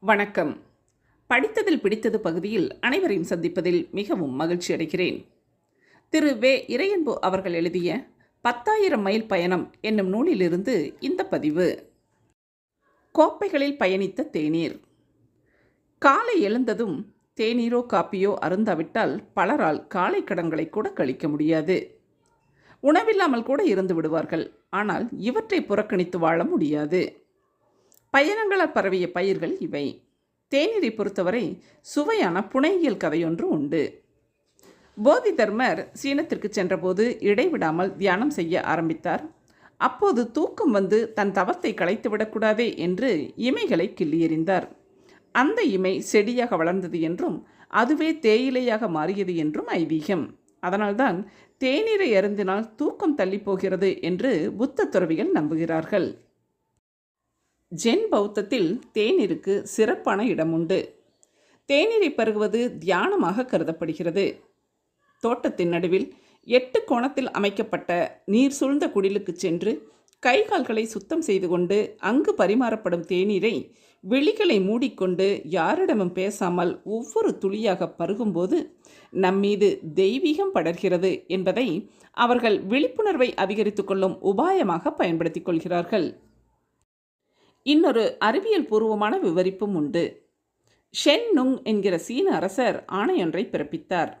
வணக்கம். படித்ததில் பிடித்தது பகுதியில் அனைவரையும் சந்திப்பதில் மிகவும் மகிழ்ச்சி அடைகிறேன். திரு. வே. இறையன்பு அவர்கள் எழுதிய பத்தாயிரம் மைல் பயணம் என்னும் நூலிலிருந்து இந்த பதிவு. கோப்பைகளில் பயணித்த தேநீர். காலை எழுந்ததும் தேநீரோ காப்பியோ அருந்தாவிட்டால் பலரால் காலை கடன்களை கூட கழிக்க முடியாது. உணவில்லாமல் கூட இருந்து விடுவார்கள். ஆனால் இவற்றை புறக்கணித்து வாழ முடியாது. பயணங்களால் பரவிய பயிர்கள் இவை. தேநீரை பொறுத்தவரை சுவையான புனையியல் கதையொன்று உண்டு. போதி தர்மர் சீனத்திற்கு சென்றபோது இடைவிடாமல் தியானம் செய்ய ஆரம்பித்தார். அப்போது தூக்கம் வந்து தன் தவத்தை களைத்து விடக்கூடாதே என்று இமைகளை கிள்ளி எறிந்தார் அந்த இமை செடியாக வளர்ந்தது என்றும் அதுவே தேயிலையாக மாறியது என்றும் ஐதீகம். அதனால்தான் தேநீரை அருந்தினால் தூக்கம் தள்ளிப்போகிறது என்று புத்த துறவிகள் நம்புகிறார்கள். ஜென் பௌத்தத்தில் தேநீருக்கு சிறப்பான இடம் உண்டு தேநீரை பருகுவது தியானமாக கருதப்படுகிறது. தோட்டத்தின் நடுவில் எட்டு கோணத்தில் அமைக்கப்பட்ட நீர் சூழ்ந்த குடிலுக்கு சென்று கை கால்களை சுத்தம் செய்து கொண்டு அங்கு பரிமாறப்படும் தேநீரை விழிகளை மூடிக்கொண்டு யாரிடமும் பேசாமல் ஒவ்வொரு துளியாக பருகும்போது நம்மீது தெய்வீகம் படர்கிறது என்பதை அவர்கள் விழிப்புணர்வை அதிகரித்துக் கொள்ளும் உபாயமாக பயன்படுத்திக் கொள்கிறார்கள். இன்னொரு அறிவியல் பூர்வமான விவரிப்பும் உண்டு. ஷென் நுங் என்கிற சீன அரசர் ஆணையொன்றை பிறப்பித்தார்.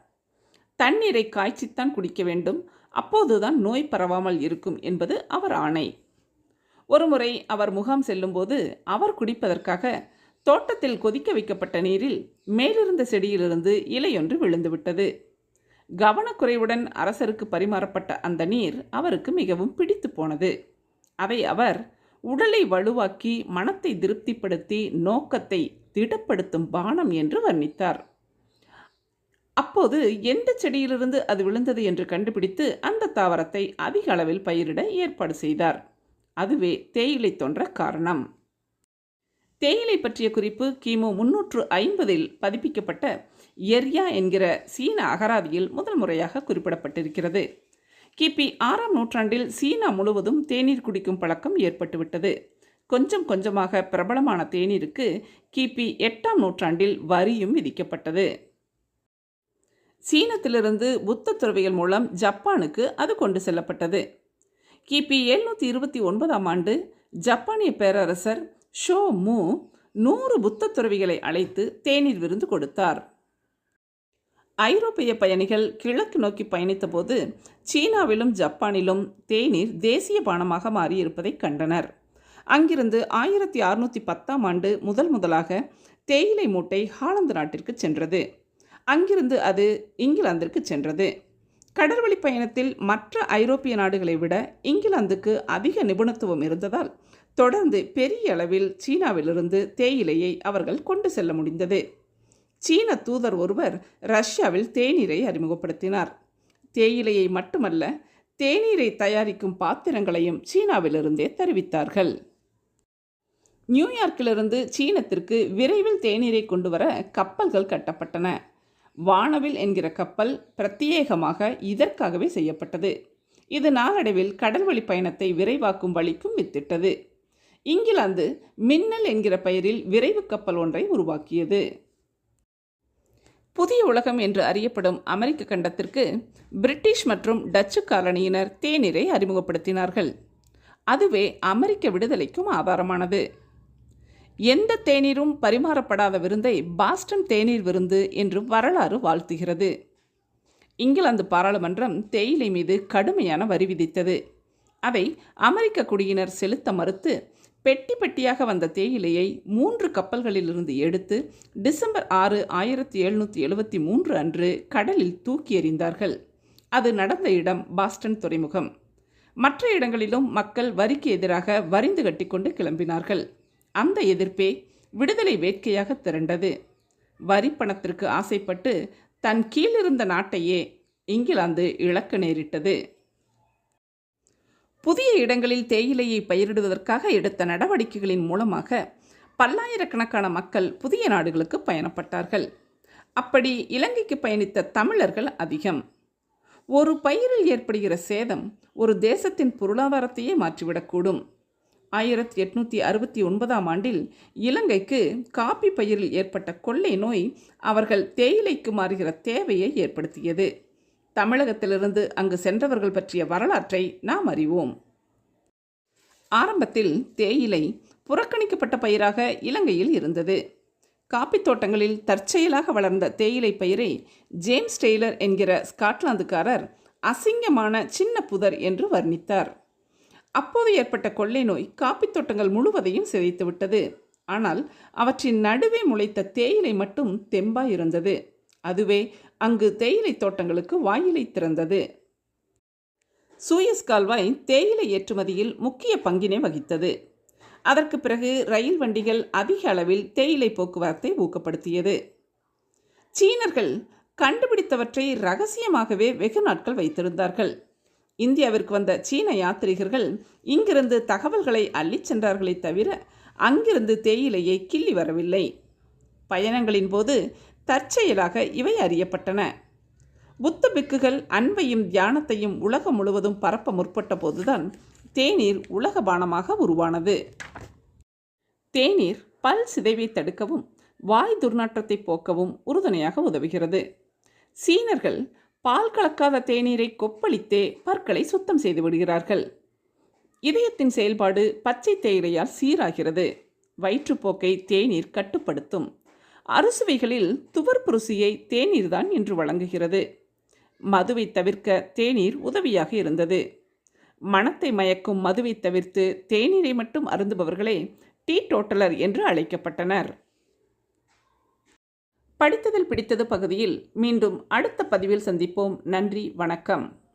தண்ணீரை காய்ச்சித்தான் குடிக்க வேண்டும். அப்போதுதான் நோய் பரவாமல் இருக்கும் என்பது அவர் ஆணை. ஒருமுறை அவர் முகாம் செல்லும்போது அவர் குடிப்பதற்காக தோட்டத்தில் கொதிக்க வைக்கப்பட்ட நீரில் மேலிருந்த செடியிலிருந்து இலையொன்று விழுந்துவிட்டது. கவனக்குறைவுடன் அரசருக்கு பரிமாறப்பட்ட அந்த நீர் அவருக்கு மிகவும் பிடித்து போனது. அதை அவர் உடலை வலுவாக்கி மனத்தை திருப்திப்படுத்தி நோக்கத்தை திடப்படுத்தும் பானம் என்று வர்ணித்தார். அப்போது எந்த செடியிலிருந்து அது விழுந்தது என்று கண்டுபிடித்து அந்த தாவரத்தை அதிக அளவில் பயிரிட ஏற்பாடு செய்தார். அதுவே தேயிலை தோன்ற காரணம். தேயிலை பற்றிய குறிப்பு கிமு முன்னூற்று ஐம்பதில் பதிப்பிக்கப்பட்ட எர்யா என்கிற சீன அகராதியில் முதல் முறையாக குறிப்பிடப்பட்டிருக்கிறது. கிபி ஆறாம் நூற்றாண்டில் சீனா முழுவதும் தேநீர் குடிக்கும் பழக்கம் ஏற்பட்டுவிட்டது. கொஞ்சம் கொஞ்சமாக பிரபலமான தேநீருக்கு கிபி எட்டாம் நூற்றாண்டில் வரியும் விதிக்கப்பட்டது. சீனத்திலிருந்து புத்த துறவிகள் மூலம் ஜப்பானுக்கு அது கொண்டு செல்லப்பட்டது. கிபி எழுநூற்றி இருபத்தி ஒன்பதாம் ஆண்டு ஜப்பானிய பேரரசர் ஷோ மு நூறு புத்த துறவிகளை அழைத்து தேநீர் விருந்து கொடுத்தார். ஐரோப்பிய பயணிகள் கிழக்கு நோக்கி பயணித்தபோது சீனாவிலும் ஜப்பானிலும் தேநீர் தேசிய பானமாக மாறியிருப்பதை கண்டனர். அங்கிருந்து ஆயிரத்தி அறுநூற்றி பத்தாம் ஆண்டு முதல் முதலாக தேயிலை மூட்டை ஹாலந்து நாட்டிற்கு சென்றது. அங்கிருந்து அது இங்கிலாந்திற்கு சென்றது. கடல்வழி பயணத்தில் மற்ற ஐரோப்பிய நாடுகளை விட இங்கிலாந்துக்கு அதிக நிபுணத்துவம் இருந்ததால் தொடர்ந்து பெரிய அளவில் சீனாவிலிருந்து தேயிலையை அவர்கள் கொண்டு செல்ல முடிந்தது. சீன தூதர் ஒருவர் ரஷ்யாவில் தேநீரை அறிமுகப்படுத்தினார். தேயிலையை மட்டுமல்ல தேநீரை தயாரிக்கும் பாத்திரங்களையும் சீனாவிலிருந்தே தெரிவித்தார்கள். நியூயார்க்கிலிருந்து சீனத்திற்கு விரைவில் தேநீரை கொண்டு வர கப்பல்கள் கட்டப்பட்டன. வானவில் என்கிற கப்பல் பிரத்யேகமாக இதற்காகவே செய்யப்பட்டது. இது நாளடைவில் கடல்வழி பயணத்தை விரைவாக்கும் வழிக்கும் வித்திட்டது. இங்கிலாந்து மின்னல் என்கிற பெயரில் விரைவு கப்பல் ஒன்றை உருவாக்கியது. புதிய உலகம் என்று அறியப்படும் அமெரிக்க கண்டத்திற்கு பிரிட்டிஷ் மற்றும் டச்சு காலனியினர் தேநீரை அறிமுகப்படுத்தினார்கள். அதுவே அமெரிக்க விடுதலைக்கும் ஆதாரமானது. எந்த தேநீரும் பரிமாறப்படாத விருந்தை பாஸ்டன் தேநீர் விருந்து என்று வரலாறு வாழ்த்துகிறது. இங்கிலாந்து பாராளுமன்றம் தேயிலை மீது கடுமையான வரி விதித்தது. அதை அமெரிக்க குடியினர் செலுத்த மறுத்து பெட்டி பெட்டியாக வந்த தேயிலையை மூன்று கப்பல்களிலிருந்து எடுத்து டிசம்பர் ஆறு ஆயிரத்தி எழுநூற்றி எழுபத்தி மூன்று அன்று கடலில் தூக்கி எறிந்தார்கள். அது நடந்த இடம் பாஸ்டன் துறைமுகம். மற்ற இடங்களிலும் மக்கள் வரிக்கு எதிராக வரிந்து கட்டிக்கொண்டு கிளம்பினார்கள். அந்த எதிர்ப்பே விடுதலை வேட்கையாக திரண்டது. வரி பணத்திற்கு ஆசைப்பட்டு தன் கீழிருந்த நாட்டையே இங்கிலாந்து இழக்க நேரிட்டது. புதிய இடங்களில் தேயிலையை பயிரிடுவதற்காக எடுத்த நடவடிக்கைகளின் மூலமாக பல்லாயிரக்கணக்கான மக்கள் புதிய நாடுகளுக்கு பயணப்பட்டார்கள். அப்படி இலங்கைக்கு பயணித்த தமிழர்கள் அதிகம். ஒரு பயிரில் ஏற்படுகிற சேதம் ஒரு தேசத்தின் பொருளாதாரத்தையே மாற்றிவிடக்கூடும். ஆயிரத்தி எட்நூற்றி அறுபத்தி ஒன்பதாம் ஆண்டில் இலங்கைக்கு காப்பி பயிரில் ஏற்பட்ட கொள்ளை நோய் அவர்கள் தேயிலைக்கு மாறுகிற தேவையை ஏற்படுத்தியது. தமிழகத்திலிருந்து அங்கு சென்றவர்கள் பற்றிய வரலாற்றை நாம் அறிவோம். ஆரம்பத்தில் தேயிலை புறக்கணிக்கப்பட்ட பயிராக இலங்கையில் இருந்தது. காப்பித் தோட்டங்களில் தற்செயலாக வளர்ந்த தேயிலை பயிரை ஜேம்ஸ் டெய்லர் என்கிற ஸ்காட்லாந்துக்காரர் அசிங்கமான சின்ன புதர் என்று வர்ணித்தார். அப்போது ஏற்பட்ட கொள்ளை நோய் காப்பித் தோட்டங்கள் முழுவதையும் சிதைத்துவிட்டது. ஆனால் அவற்றின் நடுவே முளைத்த தேயிலை மட்டும் தெம்பாய் இருந்தது அதுவே அங்கு தேயிலை தோட்டங்களுக்கு வாயிலை திறந்தது. சூயஸ் கால்வாய் தேயிலை ஏற்றுமதியில் முக்கிய பங்கினை வகித்தது. அதற்கு பிறகு ரயில் வண்டிகள் அதிக அளவில் தேயிலை போக்குவரத்தை ஊக்கப்படுத்தியது. சீனர்கள் கண்டுபிடித்தவற்றை ரகசியமாகவே வெகு நாட்கள் வைத்திருந்தார்கள். இந்தியாவிற்கு வந்த சீன யாத்ரீகர்கள் இங்கிருந்து தகவல்களை அள்ளிச் சென்றார்களே தவிர அங்கிருந்து தேயிலையை கிள்ளி வரவில்லை. பயணங்களின் போது தற்செயலாக இவை அறியப்பட்டன. புத்த பிக்குகள் அன்பையும் தியானத்தையும் உலகம் முழுவதும் பரப்ப முற்பட்ட போதுதான் தேநீர் உலக பானமாக உருவானது. தேநீர் பல் சிதைவை தடுக்கவும் வாய் துர்நாற்றத்தை போக்கவும் உறுதுணையாக உதவுகிறது. சீனர்கள் பால் கலக்காத தேநீரை கொப்பளித்தே பற்களை சுத்தம் செய்து விடுகிறார்கள். இதயத்தின் செயல்பாடு பச்சை தேயிலையால் சீராகிறது. வயிற்றுப்போக்கை தேநீர் கட்டுப்படுத்தும். அறுசுவைகளில் துவர்ப்புருசியை தேநீர் தான் என்று வழங்குகிறது. மதுவை தவிர்க்க தேநீர் உதவியாக இருந்தது. மனத்தை மயக்கும் மதுவை தவிர்த்து தேநீரை மட்டும் அருந்துபவர்களே டீ டோட்டலர் என்று அழைக்கப்பட்டனர். படித்ததில் பிடித்தது பகுதியில் மீண்டும் அடுத்த பதிவில் சந்திப்போம். நன்றி வணக்கம்.